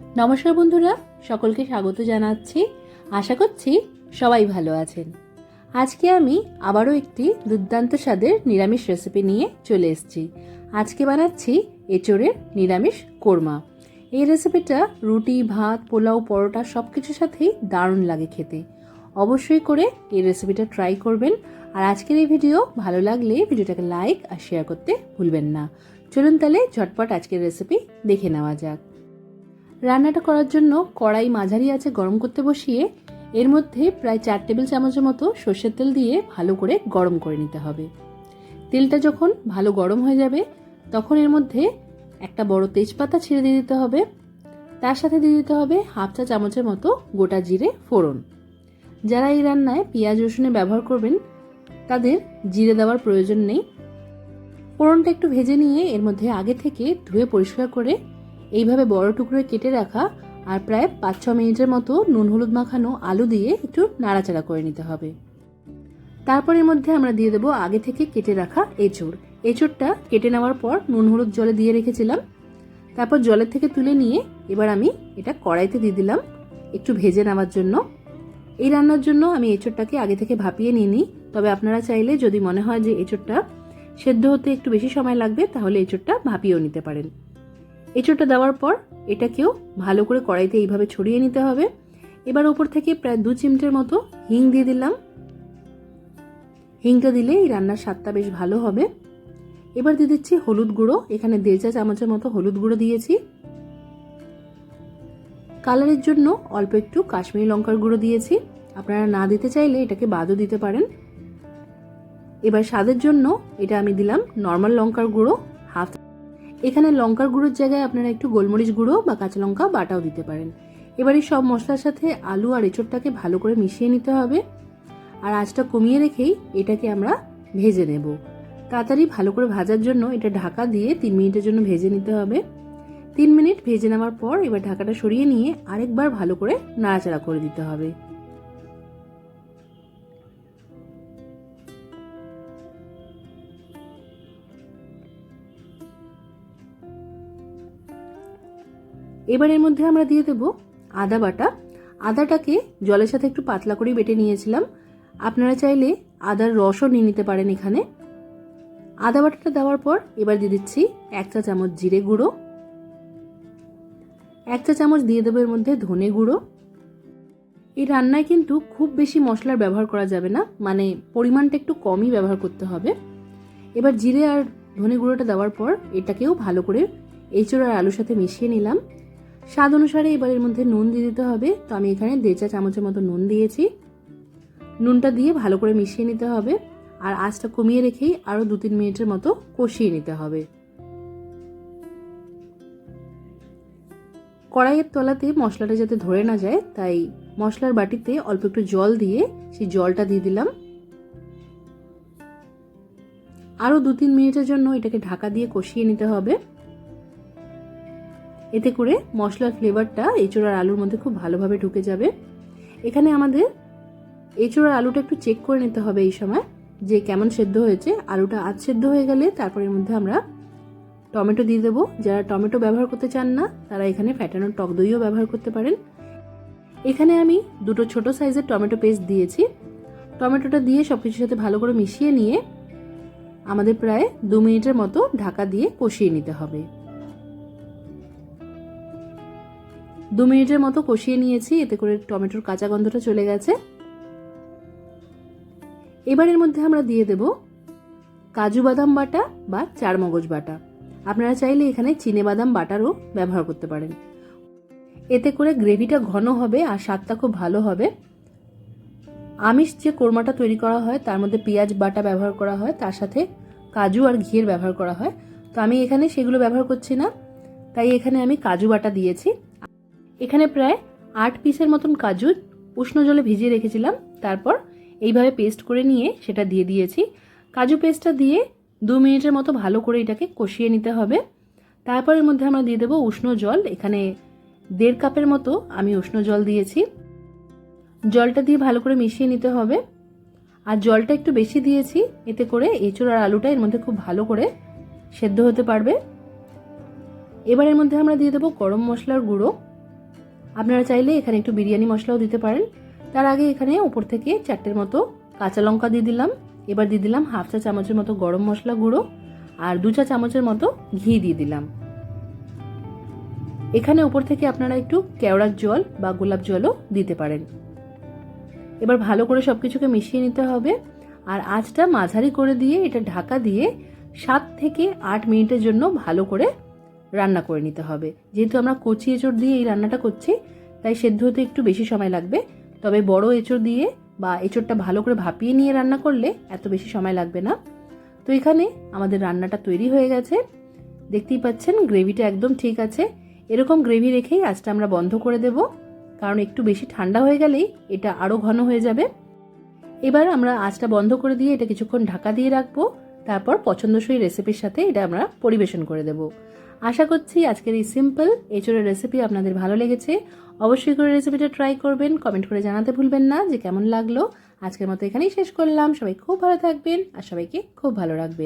নমস্কার বন্ধুরা, সকলকে স্বাগত জানাচ্ছি। আশা করছি সবাই ভালো আছেন। আজকে আমি আবারও একটি দুর্দান্ত স্বাদের নিরামিষ রেসিপি নিয়ে চলে এসেছি। আজকে বানাচ্ছি এঁচোড়ের নিরামিষ কোরমা। এই রেসিপিটা রুটি, ভাত, পোলাও, পরোটা সব কিছুর সাথেই দারুণ লাগে খেতে। অবশ্যই করে এই রেসিপিটা ট্রাই করবেন। আর আজকের এই ভিডিও ভালো লাগলে ভিডিওটাকে লাইক আর শেয়ার করতে ভুলবেন না। চলুন তাহলে ঝটপট আজকের রেসিপি দেখে নেওয়া যাক। রান্নাটা করার জন্য কড়াই মাঝারি আছে গরম করতে বসিয়ে, এর মধ্যে প্রায় চার টেবিল চামচের মতো সর্ষের তেল দিয়ে ভালো করে গরম করে নিতে হবে। তেলটা যখন ভালো গরম হয়ে যাবে, তখন এর মধ্যে একটা বড় তেজপাতা ছিঁড়ে দিয়ে দিতে হবে। তার সাথে দিয়ে দিতে হবে হাফ চা চামচের মতো গোটা জিরে ফোড়ন। যারা এই রান্নায় পেঁয়াজ রসুনের ব্যবহার করবেন, তাদের জিরে দেওয়ার প্রয়োজন নেই। ফোড়নটা একটু ভেজে নিয়ে এর মধ্যে আগে থেকে ধুয়ে পরিষ্কার করে এইভাবে বড় টুকরোয় কেটে রাখা আর প্রায় পাঁচ ছ মিনিটের মতো নুন হলুদ মাখানো আলু দিয়ে একটু নাড়াচাড়া করে নিতে হবে। তারপর এর মধ্যে আমরা দিয়ে দেবো আগে থেকে কেটে রাখা এঁচড়। এঁচড়টা কেটে নেওয়ার পর নুন হলুদ জলে দিয়ে রেখেছিলাম। তারপর জলের থেকে তুলে নিয়ে এবার আমি এটা কড়াইতে দিয়ে দিলাম একটু ভেজে নেওয়ার জন্য। এই রান্নার জন্য আমি এঁচড়টাকে আগে থেকে ভাপিয়ে নিয়ে নিই তবে আপনারা চাইলে যদি মনে হয় যে এঁচড়টা সেদ্ধ হতে একটু বেশি সময় লাগবে, তাহলে এঁচড়টা ভাপিয়েও নিতে পারেন। এঁচোড়টা দেওয়ার পর এটাকেও ভালো করে কড়াইতে এইভাবে ছড়িয়ে নিতে হবে। এবার ওপর থেকে প্রায় দু চিমটের মতো হিং দিয়ে দিলাম। হিংটা দিলে এই রান্নার স্বাদটা বেশ ভালো হবে। এবার দিয়ে দিচ্ছি হলুদ গুঁড়ো। এখানে দেড় চা চামচের মতো হলুদ গুঁড়ো দিয়েছি। কালারের জন্য অল্প একটু কাশ্মীরি লঙ্কার গুঁড়ো দিয়েছি। আপনারা না দিতে চাইলে এটাকে বাদও দিতে পারেন। এবার স্বাদের জন্য এটা আমি দিলাম নর্মাল লঙ্কার গুঁড়ো, হাফ এখানে লঙ্কার গুঁড়োর জায়গায় আপনারা একটু গোলমরিচ গুঁড়ো বা কাঁচা লঙ্কা বাটাও দিতে পারেন। এবার সব মশলার সাথে আলু আর এঁচড়টাকে ভালো করে মিশিয়ে নিতে হবে। আর আঁচটা কমিয়ে রেখেই এটাকে আমরা ভেজে নেব। তাড়াতাড়ি ভালো করে ভাজার জন্য এটা ঢাকা দিয়ে তিন মিনিটের জন্য ভেজে নিতে হবে। তিন মিনিট ভেজে নেওয়ার পর এবার ঢাকাটা সরিয়ে নিয়ে আরেকবার ভালো করে নাড়াচাড়া করে দিতে হবে। এবার এর মধ্যে আমরা দিয়ে দেব আদা বাটা। আদাটাকে জলের সাথে একটু পাতলা করে বেটে নিয়েছিলাম। আপনারা চাইলে আদার রসও নিয়ে নিতে পারেন এখানে। আদা বাটাটা দেওয়ার পর এবার দিয়ে দিচ্ছি এক চা চামচ জিরে গুঁড়ো। এক চা চামচ দিয়ে দেবো এর মধ্যে ধনে গুঁড়ো। এই রান্নায় কিন্তু খুব বেশি মশলার ব্যবহার করা যাবে না মানে পরিমাণটা একটু কমই ব্যবহার করতে হবে। এবার জিরে আর ধনে গুঁড়োটা দেওয়ার পর এটাকেও ভালো করে এঁচড় আর আলুর সাথে মিশিয়ে নিলাম। স্বাদ অনুসারে এবার এর মধ্যে নুন দিয়ে দিতে হবে। তো আমি এখানে দেড় চা চামচের মতো নুন দিয়েছি। নুনটা দিয়ে ভালো করে মিশিয়ে নিতে হবে। আর আঁচটা কমিয়ে রেখেই আরও দু তিন মিনিটের মতো কষিয়ে নিতে হবে। কড়াইয়ের তলাতে মশলাটা যাতে ধরে না যায়, তাই মশলার বাটিতে অল্প একটু জল দিয়ে সেই জলটা দিয়ে দিলাম। আরও দু তিন মিনিটের জন্য এটাকে ঢাকা দিয়ে কষিয়ে নিতে হবে। এতে করে মশলার ফ্লেভারটা এঁচোড় আর আলুর মধ্যে খুব ভালোভাবে ঢুকে যাবে। এখানে আমাদের এঁচোড় আর আলুটা একটু চেক করে নিতে হবে এই সময় যে কেমন সেদ্ধ হয়েছে। আলুটা আধ সেদ্ধ হয়ে গেলে তারপর এর মধ্যে আমরা টমেটো দিয়ে দেবো। যারা টমেটো ব্যবহার করতে চান না, তারা এখানে ফ্যাটানো টক দইও ব্যবহার করতে পারেন। এখানে আমি দুটো ছোট সাইজের টমেটো পেস্ট দিয়েছি। টমেটোটা দিয়ে সব কিছুর সাথে ভালো করে মিশিয়ে নিয়ে আমাদের প্রায় দু মিনিটের মতো ঢাকা দিয়ে কষিয়ে নিতে হবে। দু মিনিটের মতো কষিয়ে নিয়েছি, এতে করে টমেটোর কাঁচা গন্ধটা চলে গেছে। এবারের মধ্যে আমরা দিয়ে দেব কাজু বাদাম বাটা বা চারমগজ বাটা। আপনারা চাইলে এখানে চিনে বাদাম বাটারও ব্যবহার করতে পারেন। এতে করে গ্রেভিটা ঘন হবে আর স্বাদটা খুব ভালো হবে। আমিষ যে কোরমাটা তৈরি করা হয়, তার মধ্যে পেঁয়াজ বাটা ব্যবহার করা হয়, তার সাথে কাজু আর ঘিয়ের ব্যবহার করা হয়। তো আমি এখানে সেগুলো ব্যবহার করছি না, তাই এখানে আমি কাজু বাটা দিয়েছি। এখানে প্রায় আট পিসের মতন কাজু উষ্ণ জলে ভিজিয়ে রেখেছিলাম। তারপর এইভাবে পেস্ট করে নিয়ে সেটা দিয়ে দিয়েছি। কাজু পেস্টটা দিয়ে দু মিনিটের মতো ভালো করে এটাকে কষিয়ে নিতে হবে। তারপর এর মধ্যে আমরা দিয়ে দেবো উষ্ণ জল। এখানে দেড় কাপের মতো আমি উষ্ণ জল দিয়েছি। জলটা দিয়ে ভালো করে মিশিয়ে নিতে হবে। আর জলটা একটু বেশি দিয়েছি, এতে করে এঁচড় আর আলুটা এর মধ্যে খুব ভালো করে সেদ্ধ হতে পারবে। এবার এর মধ্যে আমরা দিয়ে দেবো গরম মশলার গুঁড়ো। আপনারা চাইলে এখানে একটু বিরিয়ানি মশলাও দিতে পারেন। তার আগে এখানে ওপর থেকে চারটের মতো কাঁচা লঙ্কা দিয়ে দিলাম। এবার দিয়ে দিলাম হাফ চা চামচের মতো গরম মশলা গুঁড়ো আর দু চা চামচের মতো ঘি দিয়ে দিলাম। এখানে ওপর থেকে আপনারা একটু কেওড়ার জল বা গোলাপ জলও দিতে পারেন। এবার ভালো করে সব কিছুকে মিশিয়ে নিতে হবে। আর আঁচটা মাঝারি করে দিয়ে এটা ঢাকা দিয়ে সাত থেকে আট মিনিটের জন্য ভালো করে রান্না করে নিতে হবে। যেহেতু আমরা কচি এঁচড় দিয়ে এই রান্নাটা করছি, তাই সেদ্ধ হতে একটু বেশি সময় লাগবে। তবে বড় এঁচড় দিয়ে বা এঁচড়টা ভালো করে ভাপিয়ে নিয়ে রান্না করলে এত বেশি সময় লাগবে না। তো এখানে আমাদের রান্নাটা তৈরি হয়ে গেছে। দেখতেই পাচ্ছেন, গ্রেভিটা একদম ঠিক আছে। এরকম গ্রেভি রেখেই আজটা আমরা বন্ধ করে দেব। কারণ একটু বেশি ঠান্ডা হয়ে গেলেই এটা আরও ঘন হয়ে যাবে। এবার আমরা আঁচটা বন্ধ করে দিয়ে এটা কিছুক্ষণ ঢাকা দিয়ে রাখব। তারপর পছন্দসই রেসিপির সাথে এটা আমরা পরিবেশন করে দেব। আশা করছি আজকের এই সিম্পল এঁচড়ের রেসিপি আপনাদের ভালো লেগেছে। অবশ্যই করে রেসিপিটা ট্রাই করবেন কমেন্ট করে জানাতে ভুলবেন না যে কেমন লাগল। আজকের মতো এখানেই শেষ করলাম। সবাই খুব ভালো থাকবেন আর সবাইকে খুব ভালো রাখবেন।